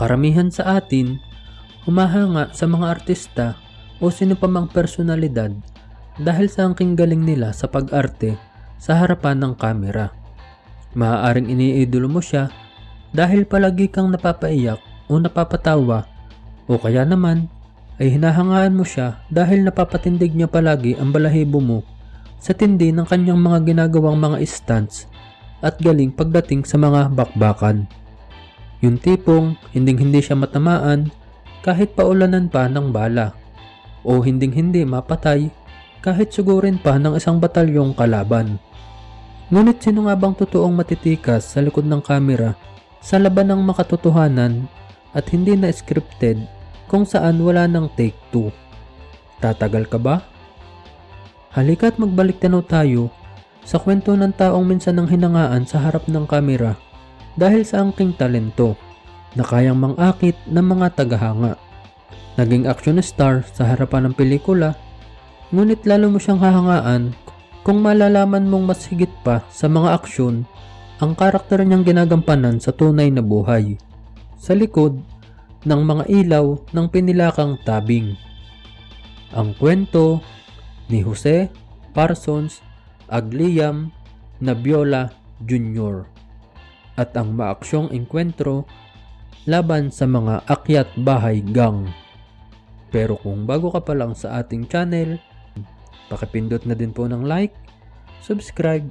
karamihan sa atin humahanga sa mga artista o sino pa mang personalidad dahil sa angking galing nila sa pag-arte sa harapan ng kamera. Maaaring iniidolo mo siya dahil palagi kang napapaiyak o napapatawa o kaya naman ay hinahangaan mo siya dahil napapatindig niya palagi ang balahibo mo sa tindi ng kanyang mga ginagawang mga stunts at galing pagdating sa mga bakbakan. Yung tipong hinding hindi siya matamaan kahit paulanan pa ng bala o hinding hindi mapatay kahit sugurin pa ng isang batalyong kalaban. Ngunit sino nga bang totoong matitikas sa likod ng kamera sa laban ng makatotohanan at hindi na scripted kung saan wala ng take 2? Tatagal ka ba? Halika't magbalik tanaw tayo sa kwento ng taong minsan ng hinangaan sa harap ng kamera dahil sa angking talento na kayang mangakit ng mga tagahanga. Naging action star sa harapan ng pelikula, ngunit lalo mo siyang hahangaan kung malalaman mong mas higit pa sa mga aksyon ang karakter niyang ginagampanan sa tunay na buhay. Sa likod ng mga ilaw ng pinilakang tabing. Ang kwento ni Jose Parsons Agliam Nabiola Jr. at ang maaksyong engkwentro laban sa mga akyat bahay gang. Pero kung bago ka pa lang sa ating channel, pakipindot na din po ng like, subscribe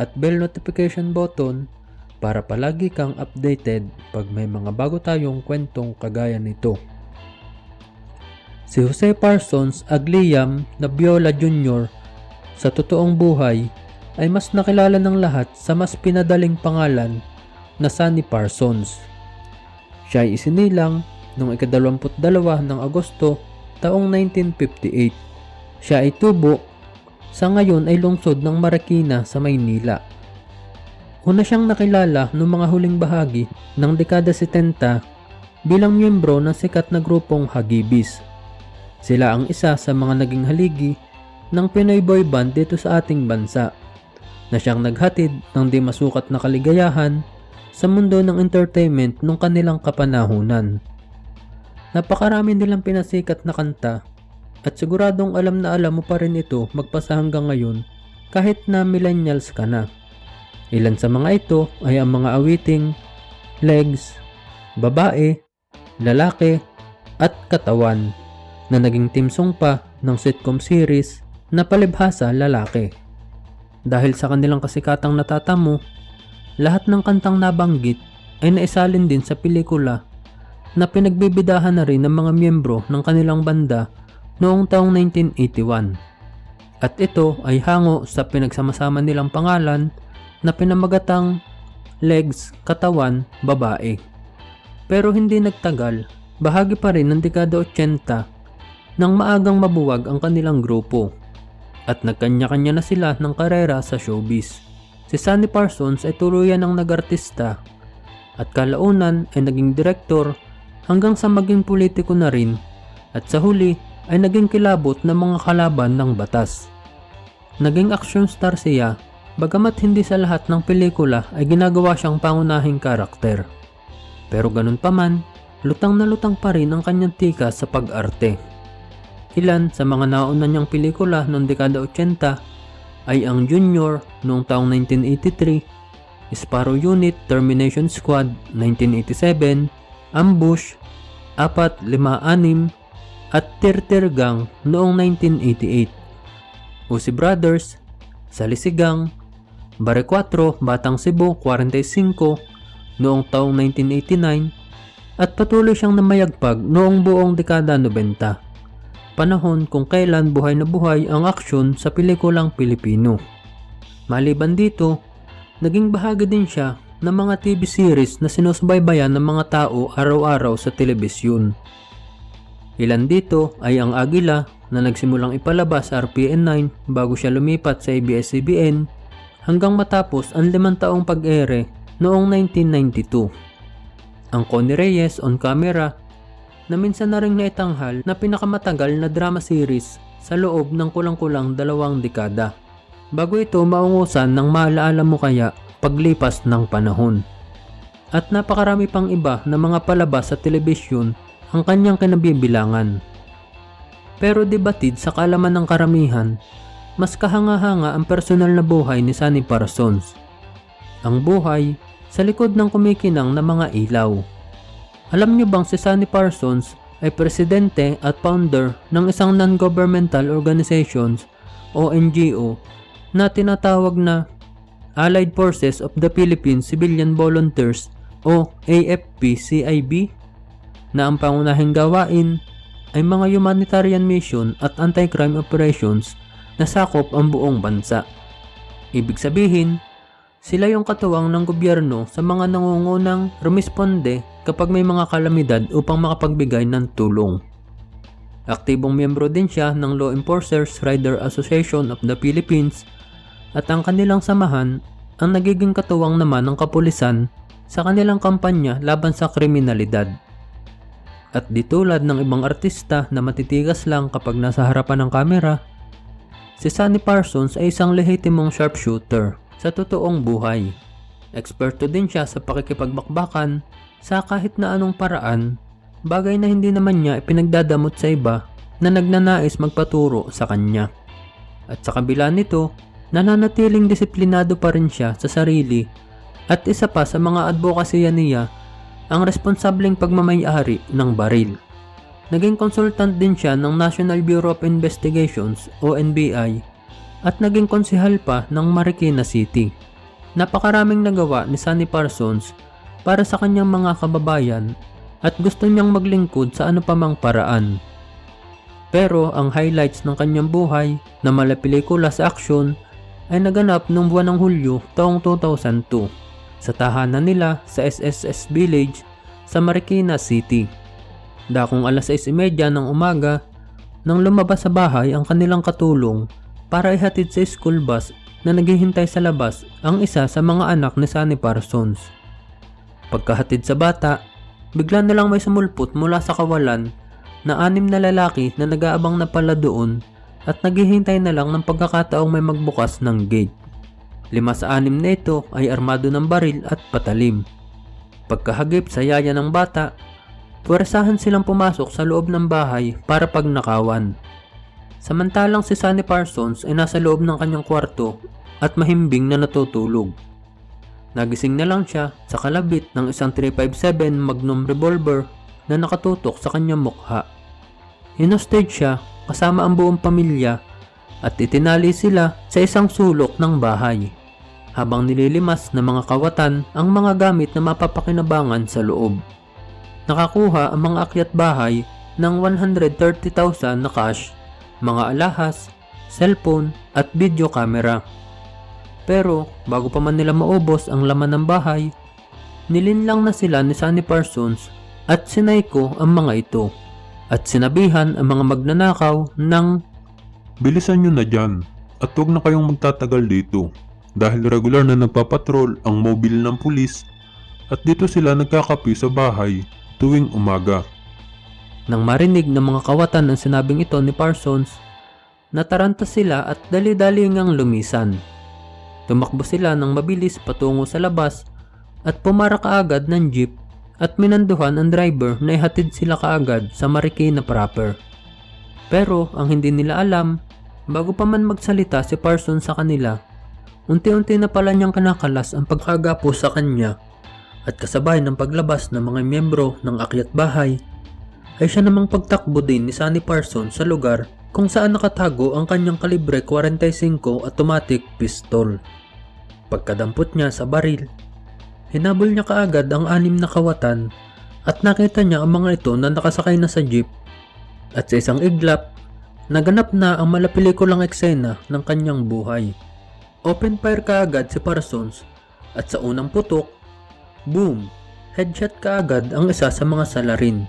at bell notification button para palagi kang updated pag may mga bago tayong kwentong kagaya nito. Si Jose Parsons Agliam Nabiola Jr. sa totoong buhay ay mas nakilala ng lahat sa mas pinadaling pangalan na Sunny Parsons. Siya ay isinilang noong ikadalawamput dalawa ng Agosto taong 1958. Siya ay tubo sa ngayon ay lungsod ng Marikina sa Maynila. Una siyang nakilala noong mga huling bahagi ng dekada 70 bilang miyembro ng sikat na grupong Hagibis. Sila ang isa sa mga naging haligi ng Pinoy boy band dito sa ating bansa na siyang naghatid ng di masukat na kaligayahan sa mundo ng entertainment nung kanilang kapanahunan. Napakarami nilang pinasikat na kanta at siguradong alam na alam mo pa rin ito magpasa hanggang ngayon kahit na millennials ka na. Ilan sa mga ito ay ang mga awiting Legs, Babae, Lalaki, at Katawan na naging timsong pa ng sitcom series na palibhasa lalaki. Dahil sa kanilang kasikatang natatamo, lahat ng kantang nabanggit ay naisalin din sa pelikula na pinagbibidahan na rin ng mga miyembro ng kanilang banda noong taong 1981. At ito ay hango sa pinagsama-sama nilang pangalan na pinamagatang Legs, Katawan, Babae. Pero hindi nagtagal, bahagi pa rin ng dekada 80 nang maagang mabuwag ang kanilang grupo at nagkanya-kanya na sila ng karera sa showbiz. Si Sunny Parsons ay tuluyan ng nagartista at kalaunan ay naging direktor hanggang sa maging politiko na rin at sa huli ay naging kilabot ng mga kalaban ng batas. Naging action star siya bagamat hindi sa lahat ng pelikula ay ginagawa siyang pangunahing karakter. Pero ganun pa man, lutang na lutang pa rin ang kanyang tika sa pag-arte. Ilan sa mga nauna niyang pelikula noong dekada 80 ay ang Junior noong taong 1983, Sparrow Unit Termination Squad 1987, Ambush, 456 at Tirtir Gang noong 1988. Uzi Brothers, Salisigang, Bare 4, Batang Cebu 45 noong taong 1989 at patuloy siyang namayagpag noong buong dekada 90 panahon kung kailan buhay na buhay ang aksyon sa pelikulang Pilipino. Maliban dito, naging bahagi din siya ng mga TV series na sinusubaybayan ng mga tao araw-araw sa telebisyon. Ilan dito ay ang Agila na nagsimulang ipalabas sa RPN 9 bago siya lumipat sa ABS-CBN hanggang matapos ang limang taong pag-ere noong 1992. Ang Connie Reyes on camera na minsan na rin naitanghal na pinakamatagal na drama series sa loob ng kulang-kulang dalawang dekada. Bago ito maungusan ng maalaala mo kaya paglipas ng panahon. at napakarami pang iba na mga palabas sa telebisyon ang kanyang kinabibilangan. Pero debatid sa kalaman ng karamihan, mas kahanga-hanga ang personal na buhay ni Sunny Parsons. Ang buhay sa likod ng kumikinang na mga ilaw. Alam niyo bang si Sunny Parsons ay presidente at founder ng isang non-governmental organizations o NGO na tinatawag na Allied Forces of the Philippine Civilian Volunteers o AFP-CIB na ang pangunahing gawain ay mga humanitarian mission at anti-crime operations na sakop ang buong bansa. Ibig sabihin, sila yung katuwang ng gobyerno sa mga nangungunang rumisponde kapag may mga kalamidad upang makapagbigay ng tulong. Aktibong miyembro din siya ng Law Enforcers Rider Association of the Philippines at ang kanilang samahan ang nagiging katuwang naman ng kapulisan sa kanilang kampanya laban sa kriminalidad. At di tulad ng ibang artista na matitigas lang kapag nasa harapan ng kamera, si Sunny Parsons ay isang lehitimong sharpshooter sa totoong buhay. Eksperto din siya sa pakikipagbakbakan sa kahit na anong paraan, bagay na hindi naman niya ipinagdadamot sa iba na nagnanais magpaturo sa kanya. At sa kabila nito, nananatiling disiplinado pa rin siya sa sarili at isa pa sa mga advokasya niya ang responsableng pagmamayari ng baril. Naging consultant din siya ng National Bureau of Investigations o NBI at naging konsehal pa ng Marikina City. Napakaraming nagawa ni Sunny Parsons para sa kanyang mga kababayan at gusto niyang maglingkod sa pamang paraan. Pero ang highlights ng kanyang buhay na mala pelikula sa aksyon ay naganap noong buwan ng Hulyo taong 2002 sa tahanan nila sa SSS Village sa Marikina City. Dakong alas 6.30 ng umaga nang lumabas sa bahay ang kanilang katulong para ihatid sa school bus na naghihintay sa labas ang isa sa mga anak ni Sunny Parsons. Pagkahatid sa bata, bigla na lang may sumulpot mula sa kawalan na anim na lalaki na nag-aabang na pala doon at naghihintay na lang ng pagkakataong may magbukas ng gate. Lima sa anim na ito ay armado ng baril at patalim. Pagkahagip sa yaya ng bata, puwersahan silang pumasok sa loob ng bahay para pagnakawan. Samantalang si Sunny Parsons ay nasa loob ng kanyang kwarto at mahimbing na natutulog. Nagising na lang siya sa kalabit ng isang 357 Magnum revolver na nakatutok sa kanyang mukha. Hinostage siya kasama ang buong pamilya at itinali sila sa isang sulok ng bahay habang nililimas ng mga kawatan ang mga gamit na mapapakinabangan sa loob. Nakakuha ang mga akyat bahay ng 130,000 na cash, mga alahas, cellphone at video camera. Pero bago pa man nila maubos ang laman ng bahay, nilinlang na sila ni Sunny Parsons at sinayko ang mga ito at sinabihan ang mga magnanakaw ng Bilisan nyo na dyan at huwag na kayong magtatagal dito dahil regular na nagpapatrol ang mobile ng pulis at dito sila nagkakapi sa bahay tuwing umaga. Nang marinig ng mga kawatan ang sinabing ito ni Parsons, nataranta sila at dali-dali ngang lumisan. Tumakbo sila ng mabilis patungo sa labas at pumara kaagad ng jeep at minanduhan ang driver na ihatid sila kaagad sa Marikina proper. Pero ang hindi nila alam, bago pa man magsalita si Parsons sa kanila, Unti-unti na pala niyang kanakalas ang pagkagapo sa kanya at kasabay ng paglabas ng mga miyembro ng akyat bahay ay siya namang pagtakbo din ni Sunny Parsons sa lugar kung saan nakatago ang kanyang kalibre 45 automatic pistol. Pagkadampot niya sa baril, hinabol niya kaagad ang anim na kawatan at nakita niya ang mga ito na nakasakay na sa jeep at sa isang iglap, naganap na ang malapelikulang eksena ng kanyang buhay. Open fire kaagad si Parsons at sa unang putok, boom, headshot kaagad ang isa sa mga salarin.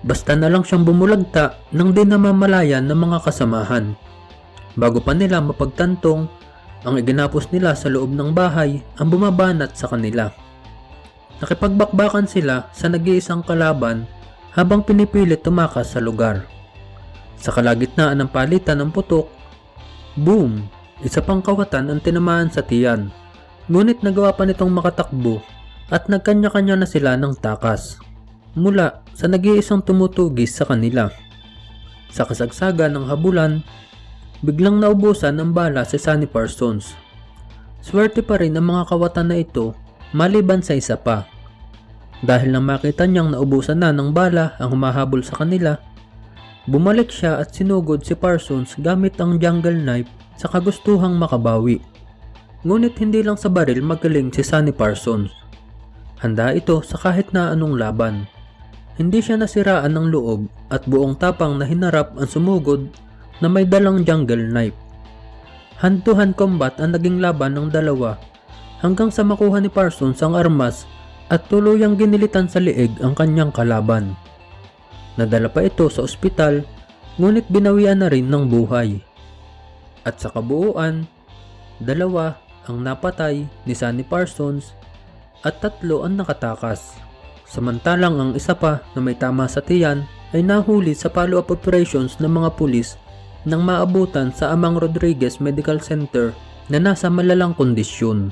Basta na lang siyang bumulagta nang di namamalayan ng mga kasamahan. Bago pa nila mapagtantong, ang iginapos nila sa loob ng bahay ang bumabanat sa kanila. Nakipagbakbakan sila sa nag-iisang kalaban habang pinipilit tumakas sa lugar. Sa kalagitnaan ng palitan ng putok, boom! Isa pang kawatan ang tinamaan sa tiyan. Ngunit nagawa pa nitong makatakbo at nagkanya-kanya na sila ng takas mula sa nag-iisang tumutugis sa kanila. Sa kasagsagan ng habulan, biglang naubusan ng bala si Sunny Parsons. Swerte pa rin ang mga kawatan na ito maliban sa isa pa. Dahil nang makita niyang naubusan na ng bala ang humahabol sa kanila, bumalik siya at sinugod si Parsons gamit ang jungle knife sa kagustuhang makabawi. Ngunit hindi lang sa baril magaling si Sunny Parsons. Handa ito sa kahit na anong laban. Hindi siya nasiraan ng loob at buong tapang na hinarap ang sumugod na may dalang jungle knife. Hand-to-hand combat ang naging laban ng dalawa hanggang sa makuha ni Parsons ang armas at tuluyang ginilitan sa liig ang kanyang kalaban. Nadala pa ito sa ospital ngunit binawian na rin ng buhay. At sa kabuuan, dalawa ang napatay ni Sunny Parsons at tatlo ang nakatakas. Samantalang ang isa pa na may tama sa tiyan ay nahuli sa follow-up operations ng mga pulis nang maabutan sa Amang Rodriguez Medical Center na nasa malalang kondisyon.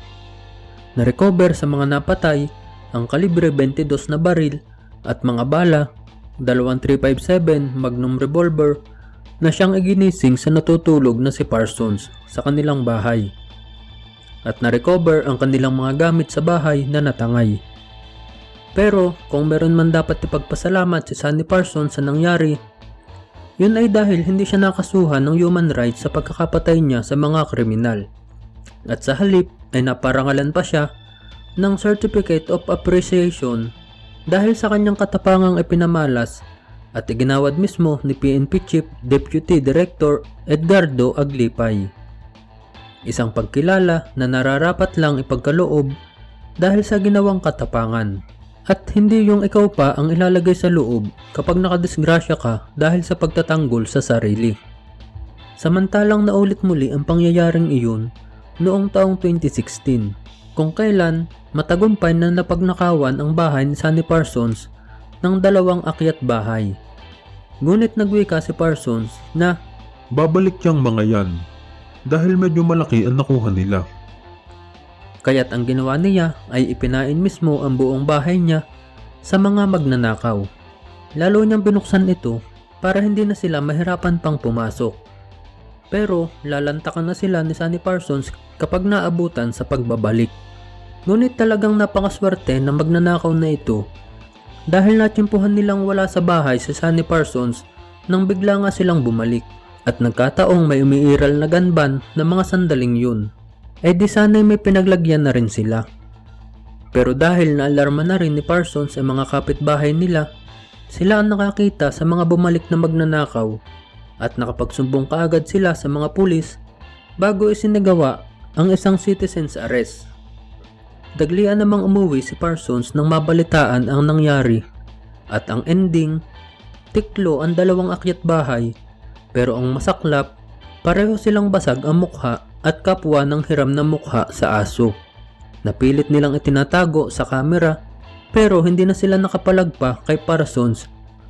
Na-recover sa mga napatay ang kalibre 22 na baril at mga bala, dalawang 357 Magnum revolver na siyang iginising sa natutulog na si Parsons sa kanilang bahay. At na-recover ang kanilang mga gamit sa bahay na natangay. Pero kung meron man dapat ipagpasalamat si Sunny Parsons sa nangyari, yun ay dahil hindi siya nakasuhan ng human rights sa pagkakapatay niya sa mga kriminal. At sa halip ay naparangalan pa siya ng Certificate of Appreciation dahil sa kanyang katapangang ipinamalas at iginawad mismo ni PNP Chief Deputy Director Edgardo Aglipay. Isang pagkilala na nararapat lang ipagkaloob dahil sa ginawang katapangan. At hindi yung ikaw pa ang ilalagay sa loob kapag nakadisgrasya ka dahil sa pagtatanggol sa sarili. Samantalang naulit muli ang pangyayaring iyon noong taong 2016 kung kailan matagumpay na napagnakawan ang bahay ni Sunny Parsons ng dalawang akyat bahay. Ngunit nagwika si Parsons na Babalik yung mga yan. Dahil medyo malaki ang nakuha nila. Kaya't ang ginawa niya ay ipinain mismo ang buong bahay niya sa mga magnanakaw. Lalo niyang binuksan ito para hindi na sila mahirapan pang pumasok. Pero lalantakan na sila ni Sunny Parsons kapag naabutan sa pagbabalik. Ngunit talagang napakaswerte na magnanakaw na ito dahil natsimpuhan nilang wala sa bahay si Sunny Parsons nang bigla nga silang bumalik at nagkataong may umiiral na ganban ng mga sandaling yun. Eh di sana'y may pinaglagyan na rin sila. Pero dahil naalarma na rin ni Parsons ang mga kapitbahay nila, sila ang nakakita sa mga bumalik na magnanakaw at nakapagsumbong kaagad sila sa mga pulis bago isinagawa ang isang citizen's arrest. Daglian namang umuwi si Parsons nang mabalitaan ang nangyari at ang ending, tiklo ang dalawang akyat bahay pero ang masaklap, pareho silang basag ang mukha at kapwa ng hiram na mukha sa aso. Napilit nilang itinatago sa kamera pero hindi na sila nakapalagpa kay Parsons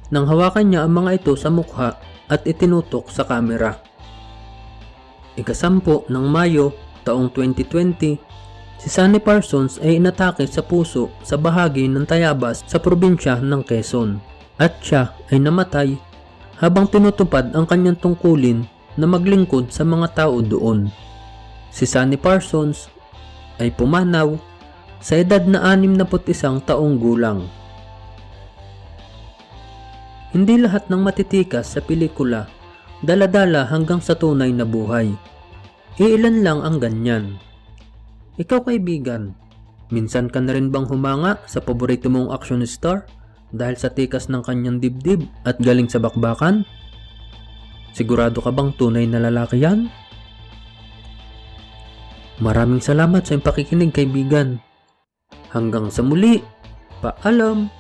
nang hawakan niya ang mga ito sa mukha at itinutok sa kamera. Ikasampu ng Mayo taong 2020, si Sunny Parsons ay inatake sa puso sa bahagi ng Tayabas sa probinsya ng Quezon at siya ay namatay habang tinutupad ang kanyang tungkulin na maglingkod sa mga tao doon. Si Sunny Parsons ay pumanaw sa edad na 61 taong gulang. Hindi lahat ng matitikas sa pelikula daladala hanggang sa tunay na buhay. Iilan lang ang ganyan. Ikaw kaibigan, minsan ka na rin bang humanga sa paborito mong action star dahil sa tikas ng kanyang dibdib at galing sa bakbakan? Sigurado ka bang tunay na lalaki yan? Maraming salamat sa iyong pakikinig kaibigan. Hanggang sa muli, paalam!